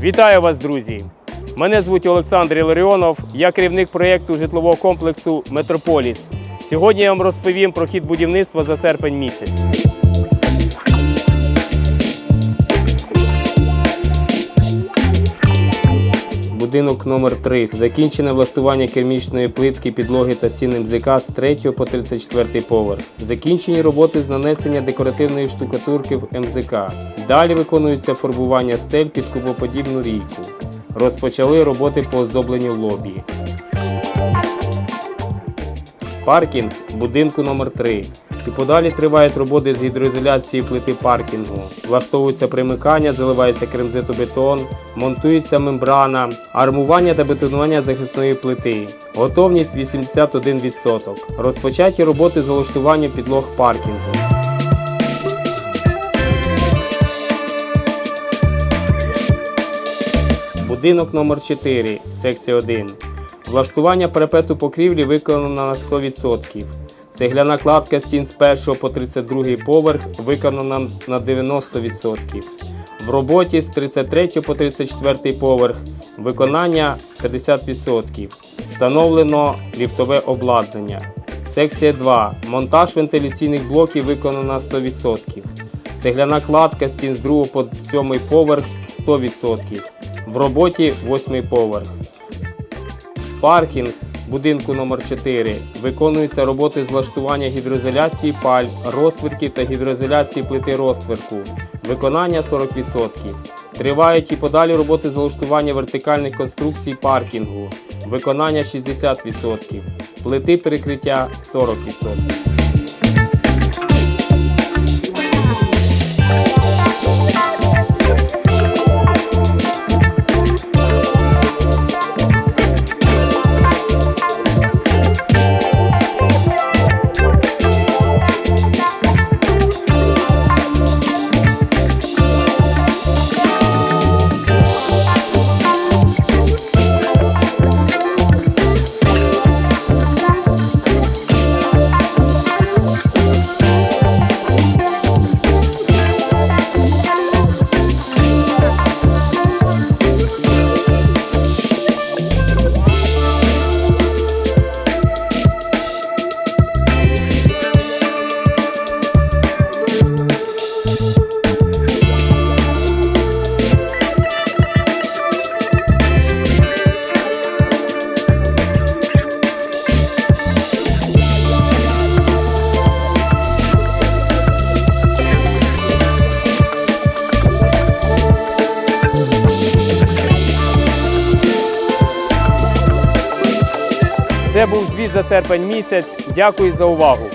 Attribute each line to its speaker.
Speaker 1: Вітаю вас, друзі! Мене звуть Олександр Іларіонов, я керівник проєкту житлового комплексу Метрополіс. Сьогодні я вам розповім про хід будівництва за серпень місяць. Будинок номер 3 Закінчене влаштування кермічної плитки, підлоги та стін МЗК з 3 по 34 поверх. Закінчені роботи з нанесення декоративної штукатурки в МЗК. Далі виконується фарбування стель під кубоподібну рійку. Розпочали роботи по оздобленню лобі. Паркінг будинку номер 3 І подалі тривають роботи з гідроізоляції плити паркінгу. Влаштовується примикання, заливається кремзитобетон, монтується мембрана, армування та бетонування захисної плити. Готовність 81%. Розпочаті роботи з улаштуванням підлог паркінгу. Будинок номер 4 секція 1. Влаштування парапету покрівлі виконано на 100%. Цегляна кладка стін з 1 по 32 поверх виконана на 90%. В роботі з 33 по 34 поверх виконання 50%. Встановлено ліфтове обладнання. Секція 2. Монтаж вентиляційних блоків виконано на 100%. Цегляна кладка стін з 2 по 7 поверх 100%. В роботі 8 поверх. Паркінг будинку номер 4 Виконуються роботи з влаштування гідроізоляції паль, розтвірків та гідроізоляції плити розтвірку. Виконання 40%. Тривають і подалі роботи з влаштування вертикальних конструкцій паркінгу. Виконання 60%. Плити перекриття 40%. Це був звіт за серпень місяць. Дякую за увагу.